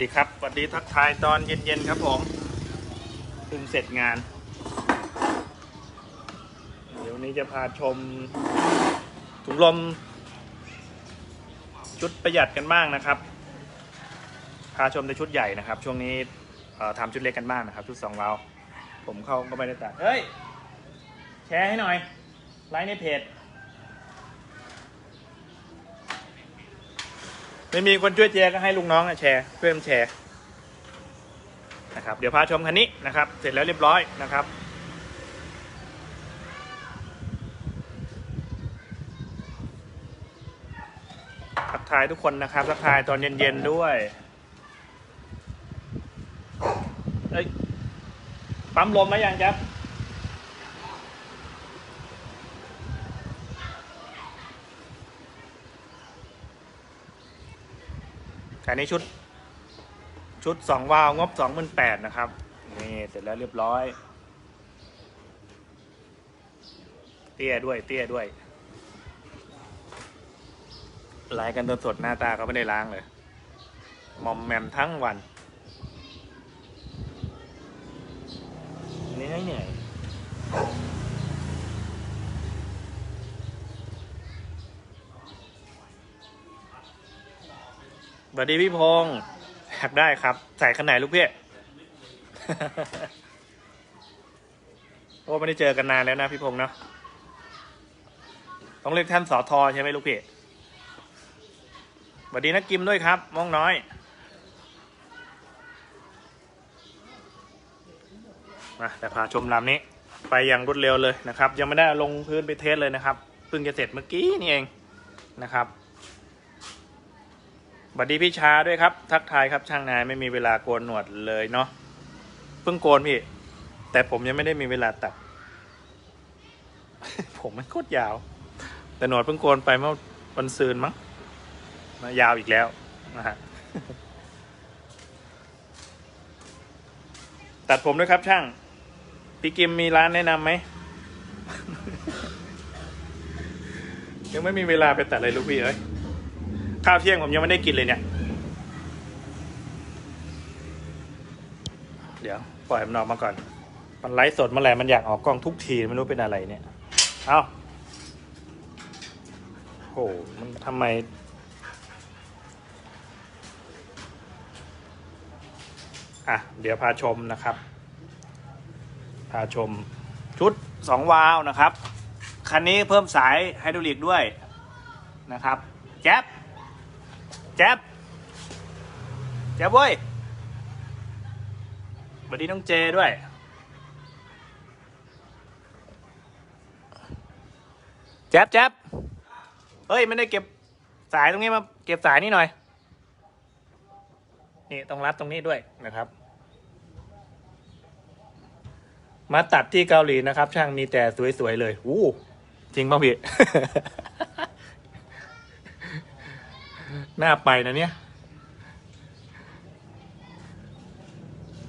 ดีครับสวัสดีทักทายตอนเย็นๆครับผมเพิ่งเสร็จงาน เดี๋ยวนี้จะพาชมถุงลม ชุดประหยัดกันบ้างนะครับ พาชมในชุดใหญ่นะครับ ช่วงนี้ทำชุดเล็กกันบ้างนะครับ ชุดสองเราผมเข้าก็ไม่ได้ตัดเฮ้ย แชร์ให้หน่อย ไลค์ในเพจ ไม่มีคนช่วยแชร์ก็ให้ลุงน้องแชร์เพื่อนแชร์นะครับเดี๋ยวพาชมคันนี้นะครับ เสร็จแล้วเรียบร้อยนะครับทักทายทุกคนนะครับทักทายตอนเย็นๆด้วยเอ้ยปั๊มลมไหมยังครั บอันนี้ชุดชุดสองวาล์วงบสองหมื่นแปดนะครับ นี่เสร็จแล้วเรียบร้อย เตี้ยด้วยเตี้ยด้วยไลายกันสดๆหน้าตาก็ไม่ได้ล้างเลย มอมแมมทั้งวันเหนื่อยเหนื่อย สวัสดีพี่พงษ์อยากได้ครับ ใส่ขนาดไหนลูกพี่ โอ้ไม่ได้เจอกันนานแล้วนะพี่พงษ์เนาะต้องเรียกท่านสอทอใช่ไหมลูกพี่สวัสดีนักกิมด้วยครับมองน้อย มาแต่พาชมลำนี้ ไปอย่างรวดเร็วเลยนะครับ ยังไม่ได้ลงพื้นไปเทสเลยนะครับเพิ่งจะเสร็จเมื่อกี้นี่เองนะครับ สวัสดีพี่ช้าด้วยครับ ทักทายครับช่างนายไม่มีเวลาโกนหนวดเลยเนาะเพิ่งโกนพี่ แต่ผมยังไม่ได้มีเวลาตัด ผมมันโคตรยาว แต่หนวดเพิ่งโกนไปเมื่อวันซืนมั้งมายาวอีกแล้วนะฮะตัดผมด้วยครับช่าง พี่กิมมีร้านแนะนำไหมยังไม่มีเวลาไปตัดเลยลูกพี่เอ้ย ข้าวเที่ยงผมยังไม่ได้กินเลยเนี่ย เดี๋ยวปล่อยมันออกมาก่อน มันไลฟ์สดเมื่อไหร่มันอยากออกกล้องทุกทีไม่รู้เป็นอะไรเนี่ย เอาโหมันทำไม อะ เดี๋ยวพาชมนะครับ พาชมชุดสองวาล์วนะครับ คันนี้เพิ่มสายไฮดรอลิกด้วยนะครับ แจ๊บ แจ๊บแจ๊บเว้ยสวัสดีน้องเจด้วย แจ๊บแจ๊บเฮ้ย ไม่ได้เก็บสายตรงนี้มาเก็บสายนี่หน่อย นี่ต้องรัดตรงนี้ด้วยนะครับ มาตัดที่เกาหลีนะครับ ช่างมีแต่สวยๆเลย อู้จริงป่ะพี่ น่าไปนะเนี่ย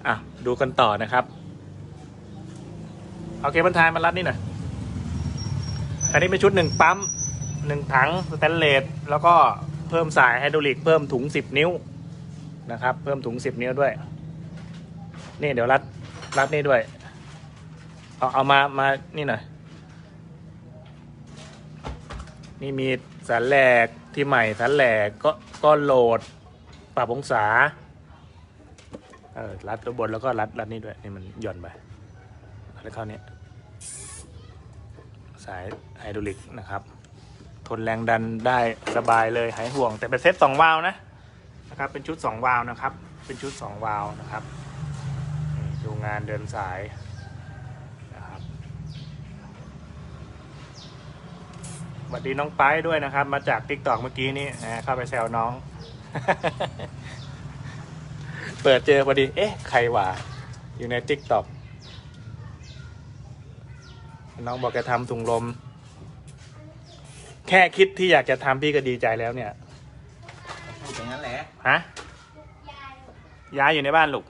อะ ดูกันต่อนะครับเอเคบิลไทยมารัดนี่หน่อย อันนี้เป็นชุดหนึ่งปั๊มหนึ่งถังสแตนเลสแล้วก็เพิ่มสายไฮดรอลิกเพิ่มถุงสิบนิ้วนะครับ เพิ่มถุงสิบนิ้วด้วย นี่เดี๋ยวรัดรัดนี่ด้วย เอาเอามามานี่หน่อย นี่มีสันแหลก ที่ใหม่สันแหลกก็ก็โหลดปรับองศาเออรัดตัวบนแล้วก็รัดรัดนี่ด้วยนี่มันหย่อนไปแล้วเข้าเนี้ยสายไฮดรอลิกนะครับ ทนแรงดันได้สบายเลยหายห่วง แต่เป็นเซตสองวาล์วนะนะครับ เป็นชุดสองวาล์วนะครับ เป็นชุดสองวาล์วนะครับดูงานเดินสาย นะครับส วัสดีน้องไปายด้วยนะครับ มาจากทิกตอกเมื่อกี้นี้นะเข้าไปแซวน้อง เปิดเจอพอดี เอ๊ะ ใครวะอยู่ในทิกตอกน้องบอกจะทำถุงลม แค่คิดที่อยากจะทำพี่ก็ดีใจแล้วเนี่ยพูดอย่างนั้นแหละฮะย้ายอยู่ในบ้านลูก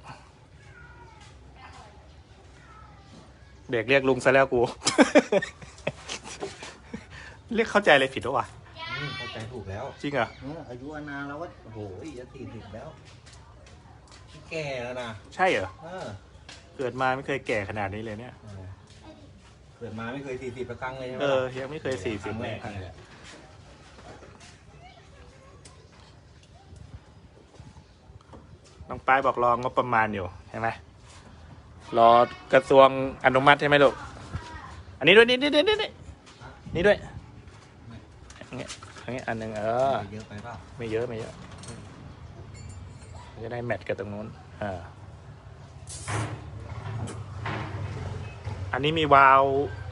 เด็กเรียกลุงซะแล้วกู เรียกเข้าใจอะไรผิดหรอวะอืมเข้าใจถูกแล้วจริงเหรอเอออายุอานามแล้วว่าโอ้โหจะสี่สิบแล้ว แก่แล้วนะใช่เหรอเออเกิดมาไม่เคยแก่ขนาดนี้เลยเนี่ย เออเกิดมาไม่เคยสี่สิบประครั้งเลยใช่ไหมเออยังไม่เคยสี่สิบครั้งเลแรยกนี่แหละน้องป้ายบอกรองงบประมาณอยู่ใช่ไหมรอกระทรวงอนุมัติใช่ไหมลูกอันนี้ด้วยนี่นี่นี่นี่นี่ด้วย อันนี้อันนี้อันหนึ่งเออ เยอะไปเปล่าไม่เยอะไม่เยอะจะได้แมทกับตรงนู้นอ่าอันนี้มีวาล์ว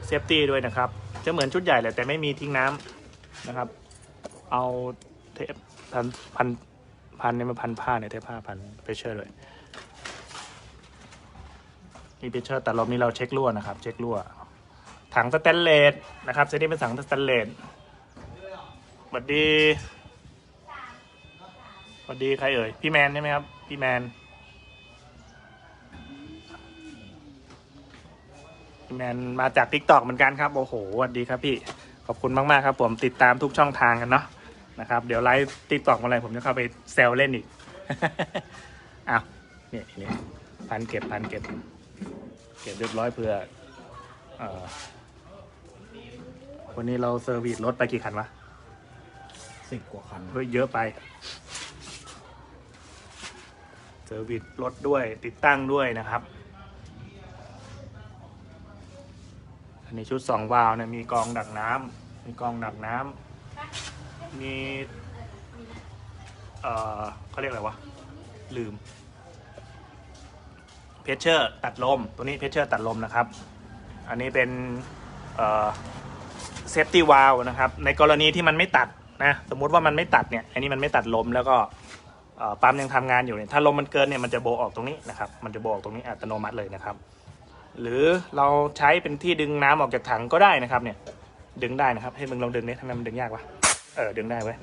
เซฟตี้ด้วยนะครับ จะเหมือนชุดใหญ่แหละแต่ไม่มีทิ้งน้ำนะครับ เอาเทปพันพันพันเนี่ยมาพันผ้าเนี่ยเทปผ้าพันเพชเชอร์เลยมีเพชเชอร์แต่รอบนี้เราเช็ครั่วนะครับ เช็ครั่วถังสแตนเลสนะครับเซตนี้เป็นถังสแตนเลส สวัสดีสวัสดีใครเอ่ย พี่แมนใช่ไหมครับ พี่แมน พี่แมนมาจากทิกตอกเหมือนกันครับโอ้โหสวัสดีครับพี่ ขอบคุณมากๆครับ ผมติดตามทุกช่องทางกันเนาะนะครับ เดี๋ยวไลฟ์ทิกตอกมาอะไรผมจะเข้าไปแซวเล่นอีกอ้าวเนี่ยนี่พันเก็บพันเก็บ เก็บเรียบร้อยเพื่ออวันนี้เราเซอร์วิสรถไปกี่คันวะ สิบกว่าคัน เฮ้ยเยอะไป เซอร์วิสรถด้วยติดตั้งด้วยนะครับ อันนี้ชุดสองวาล์วเนี่ยมีกองดักน้ำมีกองดักน้ำมีเอ่อเขาเรียกอะไรวะ ลืม เพชเชอร์ตัดลม ตัวนี้เพชเชอร์ตัดลมนะครับ อันนี้เป็นเอ่อเซฟตี้วาลนะครับ ในกรณีที่มันไม่ตัด นะสมมุติว่ามันไม่ตัดเนี่ยอันนี้มันไม่ตัดลมแล้วก็ปั๊มยังทำงานอยู่เนี่ยถ้าลมมันเกินเนี่ยมันจะโบออกตรงนี้นะครับมันจะโบออกตรงนี้อัตโนมัติเลยนะครับ หรือเราใช้เป็นที่ดึงน้ำออกจากถังก็ได้นะครับเนี่ยดึงได้นะครับ ให้มึงลองดึงนี่ทำไมมันดึงยากวะเออดึงได้เว้ย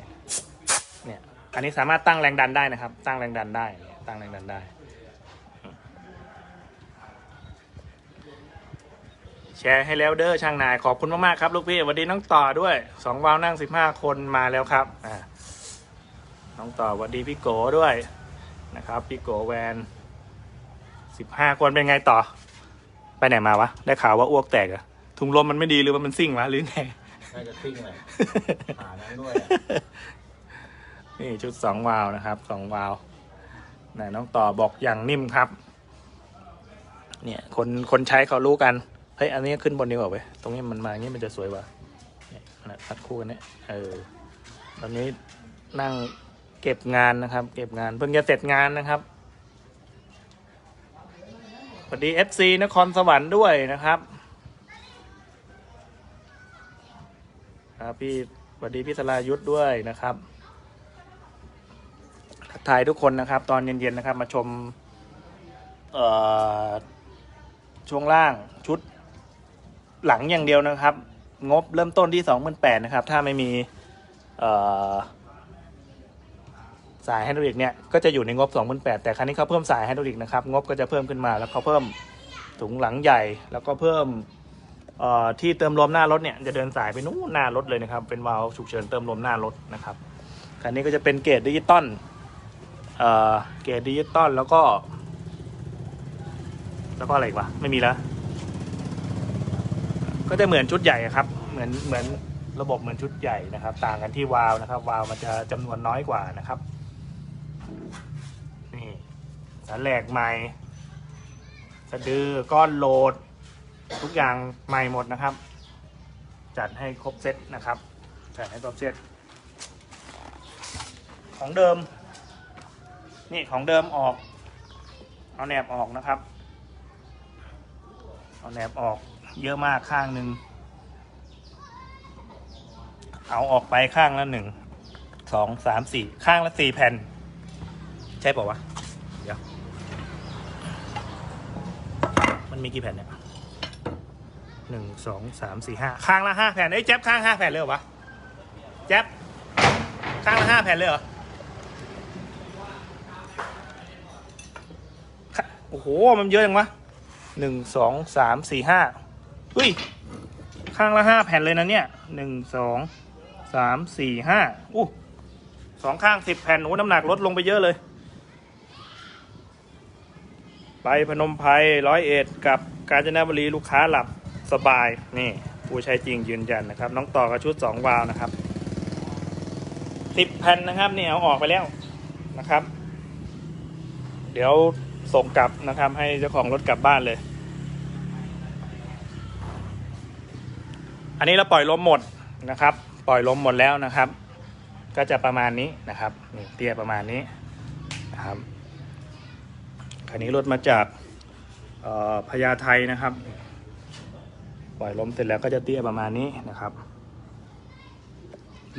เนี่ยอันนี้สามารถตั้งแรงดันได้นะครับ ตั้งแรงดันได้ตั้งแรงดันได้ แชร์ให้แล้วเด้อช่างนาย ขอบคุณมาก ๆ ครับ ลูกพี่สวัสดีน้องต่อด้วยสองวาวนั่งสิบห้าคนมาแล้วครับอ่าน้องต่อสวัสดีพี่โกด้วยนะครับพี่โกแวนสิบห้าคนเป็นไงต่อ ไปไหนมาวะ ได้ข่าวว่าอ้วกแตกเหรอะถุงลมมันไม่ดีหรือว่ามันซิ่งวะหรือไงน่าจะซิ่งเลยขานั้นด้วยอะนี่ชุดสองวาล์วนะครับสองวาล์วไหนน้องต่อบอกอย่างนิ่มครับ เนี่ยคนคนใช้เขารู้กัน เฮ้ยอันนี้ขึ้นบนดีกว่าเว้ยตรงนี้มันมาอย่างนี้มันจะสวยกว่าเนี่ยนะตัดคู่กันเนี่ยเออตอนนี้นั่งเก็บงานนะครับ เก็บงานเพิ่งจะเสร็จงานนะครับสวัสดี FC นครสวรรค์ด้วยนะครับครับพี่สวัสดีพี่สรายุทธ์ด้วยนะครับทักทายทุกคนนะครับ ตอนเย็นๆนะครับ มาชมเอ่อช่วงล่างชุด หลังอย่างเดียวนะครับ งบเริ่มต้นที่สองหมื่นแปดนะครับ ถ้าไม่มีสายไฮดรอลิกเนี่ยก็จะอยู่ในงบ 28,000แต่ครั้นี้เขาเพิ่มสายไฮดรอลิกนะครับ งบก็จะเพิ่มขึ้นมา แล้วเขาเพิ่มถุงหลังใหญ่ แล้วก็เพิ่มที่เติมลมหน้ารถเนี่ยจะเดินสายไปนู้นหน้ารถเลยนะครับ เป็นวาล์วฉุกเฉินเติมลมหน้ารถนะครับคันนี้ก็จะเป็นเกรดดิจิตอลเอ่อเกรดดิจิตอลแล้วก็ แล้วก็อะไรอีกวะไม่มีแล้ว ก็จะเหมือนชุดใหญ่ครับ เหมือนเหมือนระบบเหมือนชุดใหญ่นะครับ ต่างกันที่วาล์วนะครับ วาล์วมันจะจำนวนน้อยกว่านะครับ นี่สันแหลกใหม่สะดือก้อนโหลด ทุกอย่างใหม่หมดนะครับ จัดให้ครบเซตนะครับจัดให้ครบเซตของเดิม นี่ของเดิมออก เอาแหนบออกนะครับ เอาแหนบออก เยอะมากข้างหนึ่งเอาออกไปข้างละหนึ่งสองสามสี่ข้างละสี่แผ่น ใช่ป่าวะ เดี๋ยว มันมีกี่แผ่นเนี่ยหนึ่งสองสามสี่ห้าข้างละห้าแผ่นเอ้แจ๊บข้างห้าแผ่นเลยเหรอวะแจ๊บข้างละห้าแผ่นเลยเหรอโอ้โห มันเยอะจังวะหนึ่งสองสามสี่ห้า อุ้ย ข้างละห้าแผ่นเลยนะเนี่ยหนึ่งสองสามสี่ห้าอู้สองข้างสิบแผ่นโอ้น้ำหนักลดลงไปเยอะเลย ไปพนมไพรร้อยเอ็ดกับกาญจนบุรีลูกค้าหลับสบาย นี่ ผู้ใช้จริงยืนยันนะครับ น้องต่อกับชุด2วาล์วนะครับสิบแผ่นนะครับนี่เอาออกไปแล้วนะครับ เดี๋ยวส่งกลับนะครับ ให้เจ้าของรถกลับบ้านเลย อันนี้เราปล่อยลมหมดนะครับ ปล่อยลมหมดแล้วนะครับ ก็จะประมาณนี้นะครับนี่เตี้ยประมาณนี้นะครับคันนี้รถมาจากพญาไทนะครับ ปล่อยลมเสร็จแล้วก็จะเตี้ยประมาณนี้นะครับ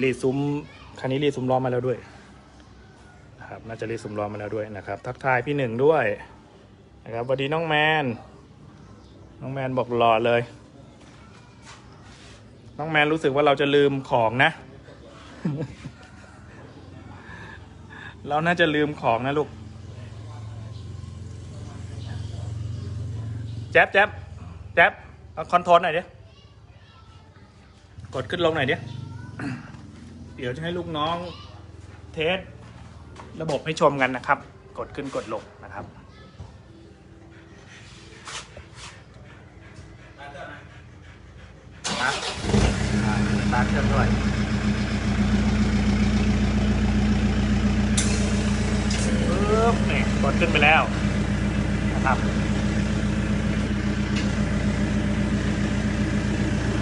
รีซุ้มคันนี้รีซุ้มล้อมาแล้วด้วยนะครับน่าจะรีซุ้มล้อมาแล้วด้วยนะครับ ทักทายพี่หนึ่งด้วยนะครับสวัสดีน้องแมน น้องแมนบอกหล่อเลย น้องแมนรู้สึกว่าเราจะลืมของนะ เราน่าจะลืมของนะลูก แจ๊บแจ๊บแจ๊บเอาคอนโทรลหน่อยดิ กดขึ้นลงหน่อยดิ เดี๋ยวจะให้ลูกน้องเทสระบบให้ชมกันนะครับ กดขึ้นกดลงนะครับนะอ่า ตาร์ทเครื่องด้วยปึ๊บนี่กดขึ้นไปแล้วนะครับ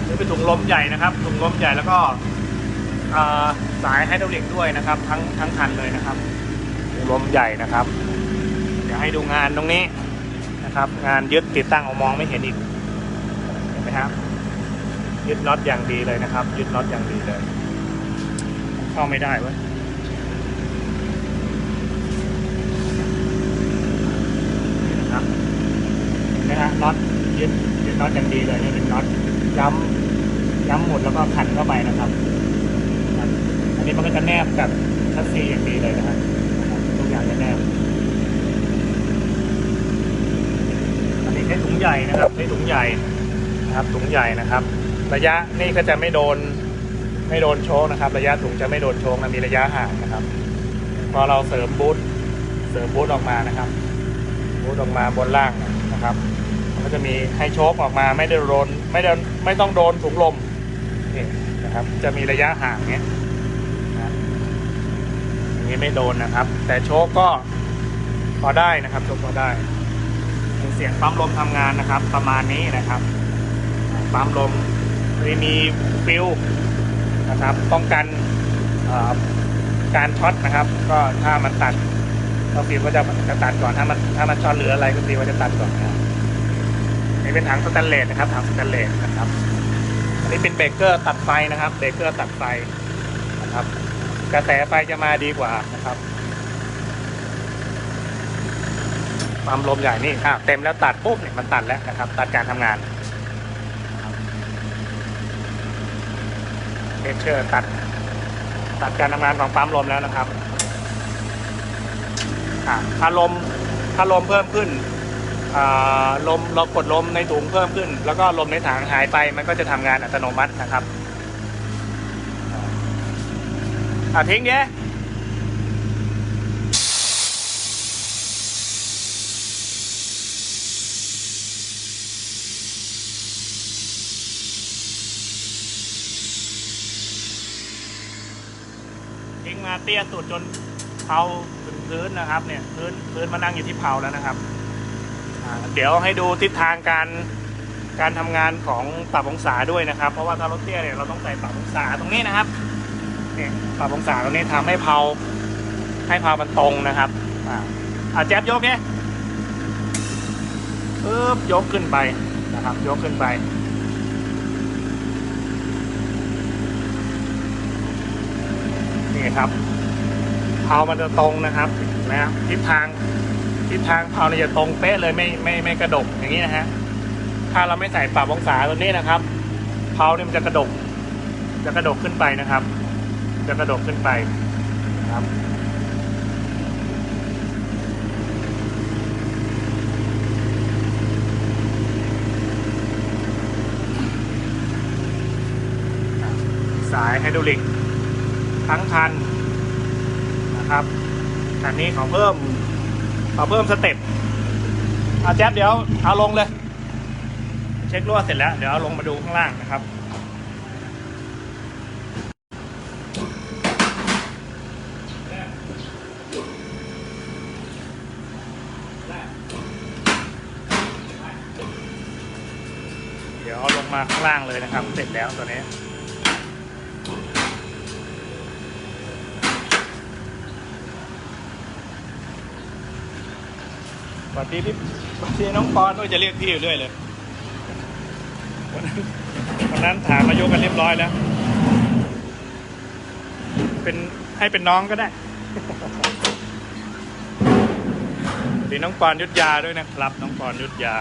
นี่เป็นถุงลมใหญ่นะครับ ถุงลมใหญ่แล้วก็อ่าสายไฮดรอลิกด้วยนะครับ ทั้งทั้งคันเลยนะครับถุงลมใหญ่นะครับ เดี๋ยวให้ดูงานตรงนี้นะครับ งานยึดติดตั้งเอามองไม่เห็นอีกเห็นไหมครับ ยึดน็อตอย่างดีเลยนะครับ ยึดน็อตอย่างดีเลย เข้าไม่ได้เว้ยนะครับนะฮะน็อตยึดยึดน็อตอย่างดีเลยนี่เป็นน็อตย้ำย้ำหมดแล้วก็ขันเข้าไปนะครับ อันนี้มันก็จะแนบกับชัสซีอย่างดีเลยนะครับนะครับทุกอย่างจะแนบอันนี้ใช้ถุงใหญ่นะครับใช้ถุงใหญ่นะครับถุงใหญ่นะครับ ระยะนี่ก็จะไม่โดนไม่โดนโชกนะครับ ระยะถุงจะไม่โดนโชกนะมีระยะห่างนะครับ พอเราเสริมบูทเสริมบูทออกมานะครับ บูทออกมาบนล่างนะครับมันก็จะมีให้โชกออกมาไม่ได้โดนไม่ได้ไม่ต้องโดนถุงลมนี่นะครับ จะมีระยะห่างเนี้ยนะอย่างนี้ไม่โดนนะครับ แต่โชกก็พอได้นะครับโชกพอได้เสียงปั๊มลมทำงานนะครับ ประมาณนี้นะครับปั๊มลม ไม่มีฟิลนะครับป้องกันการช็อตนะครับ ก็ถ้ามันตัดก็ฟิลก็จะจะตัดก่อนถ้ามันถ้ามันช็อตหรืออะไรก็ฟิลก็จะตัดก่อนนะครับนี่เป็นถังสแตนเลสนะครับถังสแตนเลสนะครับอันนี้เป็นเบรกเกอร์ตัดไฟนะครับเบรกเกอร์ตัดไฟนะครับ กระแสไฟจะมาดีกว่านะครับปั๊มลมใหญ่นี่อะเต็มแล้วตัดปุ๊บเนี่ยมันตัดแล้วนะครับ ตัดการทำงาน เทเชอร์ตัดตัดการทำงานของปั๊มลมแล้วนะครับถ้าลมถ้าลมเพิ่มขึ้นลมเรากดลมในถุงเพิ่มขึ้น แล้วก็ลมในถังหายไปมันก็จะทำงานอัตโนมัตินะครับอะทิ้งเนี้ย เตี้ยสุดจนเผาถึงพื้นนะครับ เนี่ยพื้นพื้นมานั่งอยู่ที่เผาแล้วนะครับเดี๋ยวให้ดูทิศทางการการทำงานของปรับองศาด้วยนะครับ เพราะว่าถ้ารถเตี้ยเนี่ยเราต้องใส่ปรับองศาตรงนี้นะครับเนี่ยปรับองศาตรงนี้ทำให้เผาให้เผามันตรงนะครับอ่าอะแจ๊บยกเนี่ยปึ๊บยกขึ้นไปนะครับ ยกขึ้นไปนี่ครับ เพามันจะตรงนะครับนะทิศทางทิศทางเพาเนี่ยจะตรงเป๊ะเลยไม่ไม่ไม่กระดกอย่างนี้นะฮะถ้าเราไม่ใส่ปรับองศาตัวนี้นะครับเพาเนี่ยมันจะกระดก จะกระดกขึ้นไปนะครับ จะกระดกขึ้นไปนะครับสายไฮดรอลิกทั้งคัน นะครับคันนี้ขาเพิ่มขาเพิ่มสเต็ปอาแจ๊บเดี๋ยวเอาลงเลย เช็ครั่วเสร็จแล้ว เดี๋ยวเอาลงมาดูข้างล่างนะครับเดี๋ยวเอาลงมาข้างล่างเลยนะครับ เสร็จแล้วตัวนี้ วัสดีพี่สวัสดีน้องปอนด้วยจะเรียกพี่อยู่เรื่อยเลยวันนั้นวันนั้นถามอายุกันเรียบร้อยแล้ว เป็นให้เป็นน้องก็ได้ดีน้องปอนยุทธยาด้วยนะครับ น้องปอนยุทธยา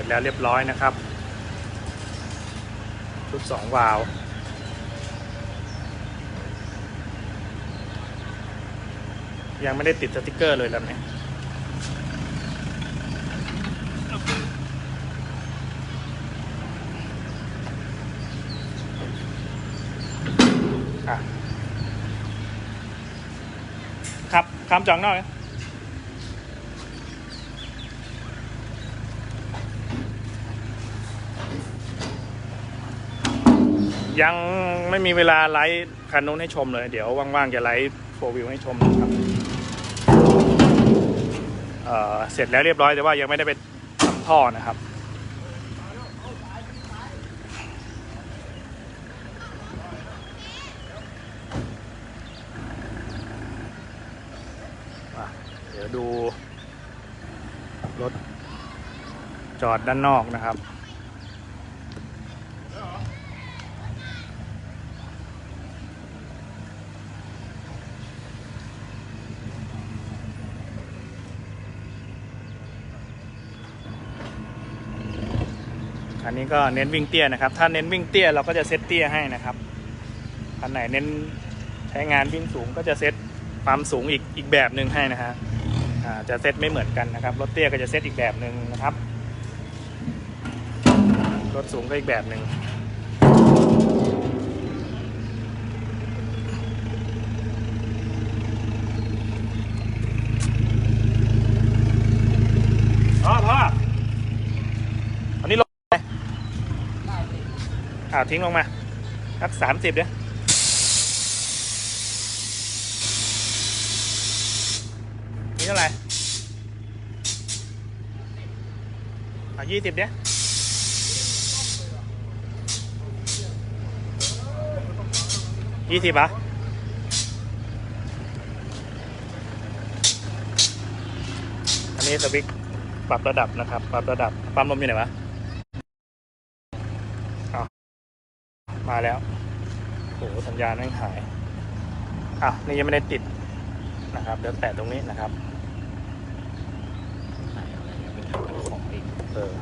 ร็จแล้วเรียบร้อยนะครับชุดสองวาล์วยังไม่ได้ติดสติกเกอร์เลยลำนี้อะครับคำจองนอก ยังไม่มีเวลาไลฟ์คันนู้นให้ชมเลย เดี๋ยวว่างๆจะไลฟ์โฟวิวให้ชมนะครับเอ่อเสร็จแล้วเรียบร้อยแต่ว่ายังไม่ได้ไปทำท่อนะครับเดี๋ยวดูรถจอดด้านนอกนะครับ อันนี้ก็เน้นวิ่งเตี้ยนะครับ ถ้าเน้นวิ่งเตี้ยเราก็จะเซตเตี้ยให้นะครับอันไหนเน้นใช้งานวิ่งสูงก็จะเซตความสูงอีกอีกแบบหนึ่งให้นะฮะอ่าจะเซตไม่เหมือนกันนะครับ รถเตี้ยก็จะเซตอีกแบบหนึ่งนะครับ รถสูงก็อีกแบบหนึ่งพ่อพ่ออันนี้ลงไป อ่าทิ้งลงมาสักสามสิบเนี่ยนี่เท่าไหร่อ่ายี่สิบเนี่ยยี่สิบอะอันนี้สวิกปรับระดับนะครับ ปรับระดับ ปั๊มลมอยู่ไหนวะอ้าวมา แล้วโอ้โหสัญญาณไม่งหายอะนี่ยังไม่ได้ติดนะครับ เดี๋ยวแตะตรงนี้นะครับของอีกเออ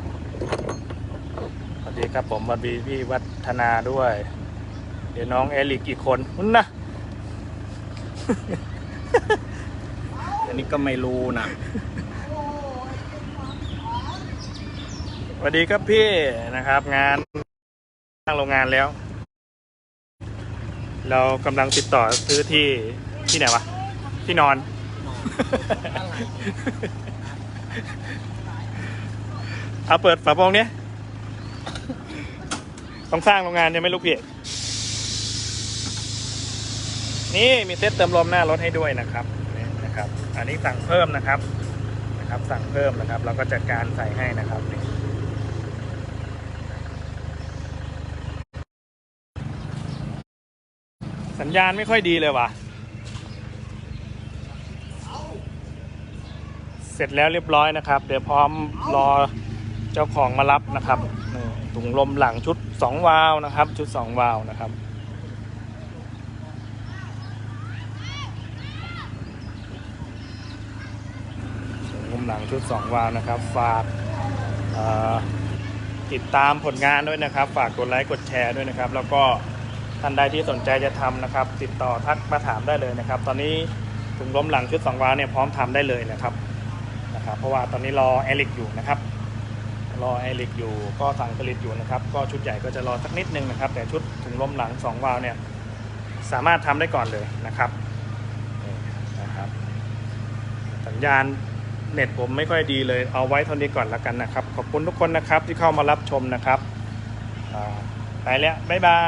สวัสดีครับผมสวัสดีพี่วัฒนาด้วย เดี๋ยวน้องเอลิกอีกคนนุ่นนะอันนี้ก็ไม่รู้นะสวัสดีครับพี่นะครับ งานสร้างโรงงานแล้ว เรากำลังติดต่อซื้อที่ที่ไหนวะ ที่นอน เอาเปิดฝาโปรงเนี้ยต้องสร้างโรงงานใช่ไหมลูกพี่นี่มีเซตเติมลมหน้ารถให้ด้วยนะครับนี่นะครับ อันนี้สั่งเพิ่มนะครับนะครับ สั่งเพิ่มนะครับ เราก็จัดการใส่ให้นะครับนี่สั ญญาณไม่ค่อยดีเลยว่ะ เสร็จแล้วเรียบร้อยนะครับ เดี๋ยวพร้อมรอเจ้าของมารับนะครับถุงลมหลังชุด 2 วาล์วนะครับ ชุด 2 วาล์วนะครับถุงลมหลังชุด 2 วาล์วนะครับ ฝากติดตามผลงานด้วยนะครับ ฝากกดไลค์กดแชร์ด้วยนะครับ แล้วก็ ท่านใดที่สนใจจะทำนะครับ ติดต่อทักมาถามได้เลยนะครับ ตอนนี้ถึงล้มหลังชุดสองวาวเนี่ยพร้อมทำได้เลยนะครับนะครับ เพราะว่าตอนนี้รอแอลิกอยู่นะครับรอแอลิกอยู่ก็สั่งผลิตอยู่นะครับ ก็ชุดใหญ่ก็จะรอสักนิดนึงนะครับ แต่ชุดถึงล้มหลังสองวาล์วเนี่ยสามารถทำได้ก่อนเลยนะครับนะครับ สัญญาณเน็ตผมไม่ค่อยดีเลยเอาไว้เท่านี้ก่อนแล้วกันนะครับ ขอบคุณทุกคนนะครับที่เข้ามารับชมนะครับไปแล้วบ๊ายบาย